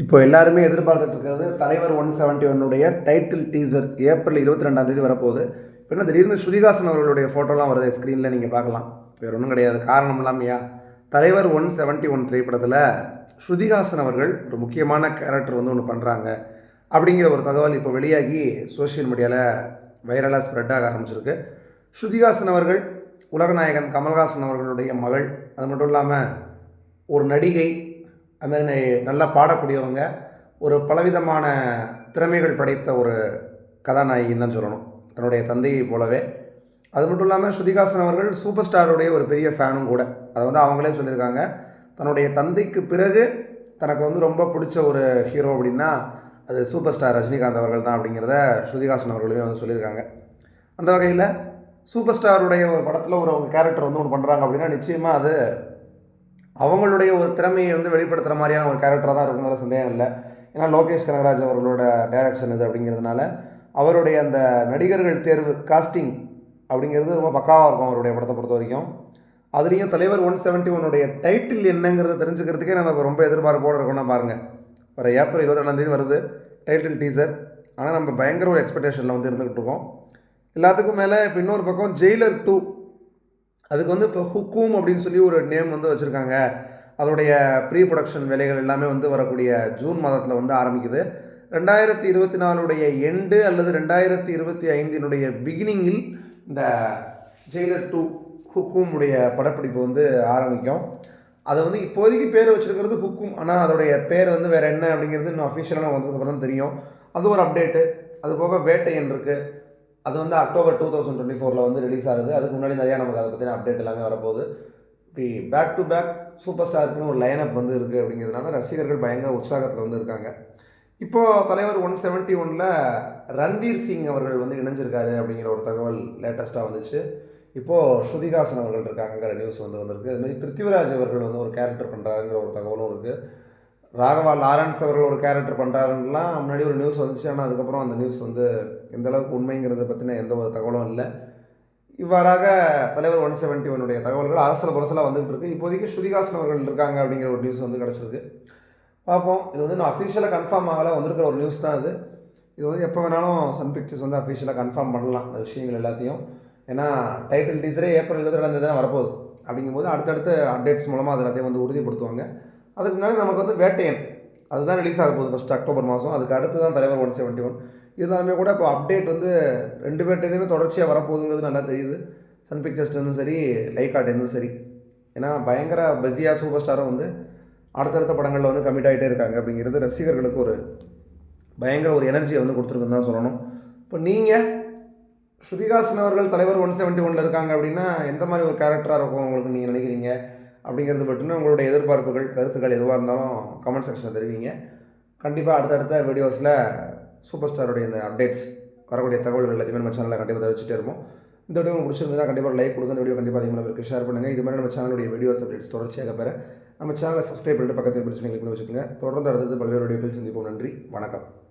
இப்போ எல்லாருமே எதிர்பார்த்துட்டு இருக்கிறது தலைவர் ஒன் செவன்ட்டி ஒன்னுடைய டைட்டில் டீசர் ஏப்ரல் இருபத்தி ரெண்டாம் தேதி வரப்போகுது. இப்போ என்ன திடீர்னு ஸ்ருதிகாசன் அவர்களுடைய ஃபோட்டோலாம் வருது ஸ்க்ரீனில் நீங்கள் பார்க்கலாம். வேறு ஒன்றும் கிடையாது. காரணம் இல்லாமையா தலைவர் ஒன் செவன்ட்டி ஒன் திரைப்படத்தில் ஸ்ருதிகாசன் அவர்கள் ஒரு முக்கியமான கேரக்டர் வந்து ஒன்று பண்ணுறாங்க அப்படிங்கிற ஒரு தகவல் இப்போ வெளியாகி சோஷியல் மீடியாவில் வைரலாக ஸ்ப்ரெட் ஆக ஆரம்பிச்சிருக்கு. ஸ்ருதிகாசன் அவர்கள் உலகநாயகன் கமல்ஹாசன் அவர்களுடைய மகள். அது மட்டும் இல்லாமல் ஒரு நடிகை அதுமாதிரி நல்லா பாடக்கூடியவங்க ஒரு பலவிதமான திறமைகள் படைத்த ஒரு கதாநாயகின்னு தான் சொல்லணும். தன்னுடைய தந்தையை போலவே. அது மட்டும் இல்லாமல் ஸ்ருதிகாசன் அவர்கள் சூப்பர் ஸ்டாருடைய ஒரு பெரிய ஃபேனும் கூட. அதை வந்து அவங்களே சொல்லியிருக்காங்க. தன்னுடைய தந்தைக்கு பிறகு தனக்கு வந்து ரொம்ப பிடிச்ச ஒரு ஹீரோ அப்படின்னா அது சூப்பர் ஸ்டார் ரஜினிகாந்த் அவர்கள் தான் அப்படிங்கிறத ஸ்ருதிகாசன் அவர்களுமே வந்து சொல்லியிருக்காங்க. அந்த வகையில் சூப்பர் ஸ்டாருடைய ஒரு படத்தில் ஒரு அவங்க கேரக்டர் வந்து ஒன்று பண்ணுறாங்க அப்படின்னா நிச்சயமாக அது அவங்களுடைய ஒரு திறமையை வந்து வெளிப்படுத்துகிற மாதிரியான ஒரு கேரக்டராக தான் இருக்குங்கிற சந்தேகம் இல்லை. ஏன்னா லோகேஷ் கனகராஜ் அவர்களோட டைரக்ஷன் இது அப்படிங்கிறதுனால அவருடைய அந்த நடிகர்கள் தேர்வு காஸ்டிங் அப்படிங்கிறது ரொம்ப பக்காவாக இருக்கும் அவருடைய படத்தை பொறுத்த வரைக்கும். அதுலேயும் தலைவர் ஒன் செவன்ட்டி ஒன்னுடைய டைட்டில் என்னங்கிறத தெரிஞ்சுக்கிறதுக்கே நம்ம இப்போ ரொம்ப எதிர்பார்ப்போடு இருக்கோம்னா பாருங்கள் வர ஏப்ரல் இருபத்தி வருது டைட்டில் டீசர் ஆனால் நம்ம பயங்கர ஒரு எக்ஸ்பெக்டேஷனில் வந்து இருந்துக்கிட்டு இருக்கோம். எல்லாத்துக்கும் மேலே இப்போ இன்னொரு பக்கம் ஜெயிலர் டூ அதுக்கு வந்து இப்போ ஹுக்கூம் அப்படின்னு சொல்லி ஒரு நேம் வந்து வச்சுருக்காங்க. அதோடைய ப்ரீ ப்ரொடக்ஷன் வேலைகள் எல்லாமே வந்து வரக்கூடிய ஜூன் மாதத்தில் வந்து ஆரம்பிக்குது. ரெண்டாயிரத்தி இருபத்தி நாலுடைய எண்டு அல்லது ரெண்டாயிரத்தி இருபத்தி ஐந்தினுடைய பிகினிங்கில் இந்த ஜெயிலர் டூ ஹுக்கூமுடைய படப்பிடிப்பு வந்து ஆரம்பிக்கும். அதை வந்து இப்போதைக்கு பேர் வச்சுருக்கிறது ஹுக்கும் ஆனால் அதோடைய பேர் வந்து வேறு என்ன அப்படிங்கிறது இன்னும் அஃபிஷியலாக வந்ததுக்கப்புறம் தான் தெரியும். அது ஒரு அப்டேட்டு அது போக வேட்டையன் இருக்குது அது வந்து அக்டோபர் டூ தௌசண்ட் டுவெண்ட்டி ஃபோரில் வந்து ரிலீஸ் ஆகுது. அதுக்கு முன்னாடி நிறையா நமக்கு அதை பற்றின அப்டேட் எல்லாமே வரப்போகுது. இப்படி பேக் டு பேக் சூப்பர் ஸ்டாருக்குன்னு ஒரு லைனப் வந்து இருக்குது அப்படிங்கிறதுனால ரசிகர்கள் பயங்கர உற்சாகத்தில் வந்து இருக்காங்க. இப்போது தலைவர் ஒன் செவன்ட்டி ஒனில் ரன்வீர் சிங் அவர்கள் வந்து இணைஞ்சிருக்காரு அப்படிங்கிற ஒரு தகவல் லேட்டஸ்ட்டாக வந்துச்சு. இப்போது ஸ்ருதிகாசன் அவர்கள் இருக்காங்கிற நியூஸ் வந்து வந்திருக்கு. அதுமாதிரி பிருத்திவிராஜ் அவர்கள் வந்து ஒரு கேரக்டர் பண்ணுறாருங்கிற ஒரு தகவலும் இருக்குது ராகவா லாரன்ஸ் அவர்கள் ஒரு கேரக்டர் பண்ணுறாருலாம் முன்னாடி ஒரு நியூஸ் வந்துச்சு. ஆனால் அதுக்கப்புறம் அந்த நியூஸ் வந்து எந்த அளவுக்கு உண்மைங்கிறத பற்றின எந்த ஒரு தகவலும் இல்லை. இவ்வாறாக தலைவர் ஒன் செவன்ட்டி ஒன்னுடைய தகவல்கள் அரசல புரசலாக வந்துகிட்டு இருக்கு. இப்போதைக்கு ஸ்ருதிகாசன் அவர்கள் இருக்காங்க அப்படிங்கிற ஒரு நியூஸ் வந்து கிடச்சிருக்கு. பார்ப்போம். இது வந்து நான் அஃபிஷியலாக கன்ஃபார்ம் ஆகலை. வந்திருக்கிற ஒரு நியூஸ் தான் அது. இது வந்து எப்போ வேணாலும் சன் பிக்சர்ஸ் வந்து அஃபிஷியலாக கன்ஃபார்ம் பண்ணலாம். அந்த விஷயங்கள் எல்லாத்தையும். ஏன்னா டைட்டில் டீசரே ஏப்ரல் இருபத்தி ரெண்டாம் தேதி தான் வரப்போகுது. அப்படிங்கும்போது அடுத்தடுத்த அப்டேட்ஸ் மூலமாக அது எல்லாத்தையும் வந்து உறுதிப்படுத்துவாங்க. அதுக்கு முன்னாடி நமக்கு வந்து வேட்டையன். அதுதான் ரிலீஸ் ஆக போகுது ஃபஸ்ட் அக்டோபர் மாதம். அதுக்கு அடுத்து தான் தலைவர் ஒன் செவன்ட்டி ஒன் இருந்தாலுமே கூட இப்போ அப்டேட் வந்து ரெண்டு பேர்ட்டேயுமே தொடர்ச்சியாக வரப்போகுதுங்கிறது நல்லா தெரியுது. சன் பிக்சர்ஸ்லேருந்தும் சரி லைக்காட்டேருந்தும் சரி. ஏன்னா பயங்கர பிஸியாக சூப்பர் ஸ்டாரும் வந்து அடுத்தடுத்த படங்களில் வந்து கமிட் ஆகிட்டே இருக்காங்க. அப்படிங்கிறது ரசிகர்களுக்கு ஒரு பயங்கர ஒரு எனர்ஜியை வந்து கொடுத்துருக்குன்னு தான் சொல்லணும். இப்போ நீங்கள் ஸ்ருதிகாசன் அவர்கள் தலைவர் ஒன் செவன்ட்டி ஒனில் இருக்காங்க அப்படின்னா எந்த மாதிரி ஒரு கேரக்டராக இருக்கும் உங்களுக்கு நீங்கள் நினைக்கிறீங்க? அப்படிங்கிறது பற்றின உங்களுடைய எதிர்பார்ப்புகள் கருத்துக்கள் எதுவாக இருந்தாலும் கமெண்ட் செக்ஷனில் தெரிவிங்க. கண்டிப்பாக அடுத்தடுத்த வீடியோஸில் சூப்பர் ஸ்டாருடைய இந்த அப்டேட்ஸ் வரக்கூடிய தகவல்கள் எல்லாத்தையுமே நம்ம சேனலில் கண்டிப்பாக தெரிவிச்சுட்டே இருப்போம். இந்த வீடியோ உங்களுக்கு பிடிச்சிருந்தா கண்டிப்பாக லைக் கொடுங்க. இந்த வீடியோ கண்டிப்பாக அதிகமாக பேருக்கு ஷேர் பண்ணுங்கள் இது மாதிரி நம்ம சேனலுடைய வீடியோஸ் அப்டேட்ஸ் தொடர்ச்சியாக பெற நம்ம சேனலை சப்ஸ்கிரைப் பண்ணிட்டு பக்கத்தில் பிடிச்சி கிளிக் பண்ணி வச்சுக்கோங்க. தொடர்ந்து அடுத்தது பல்வேறு வீடியோக்கள் சந்திப்போம். நன்றி. வணக்கம்.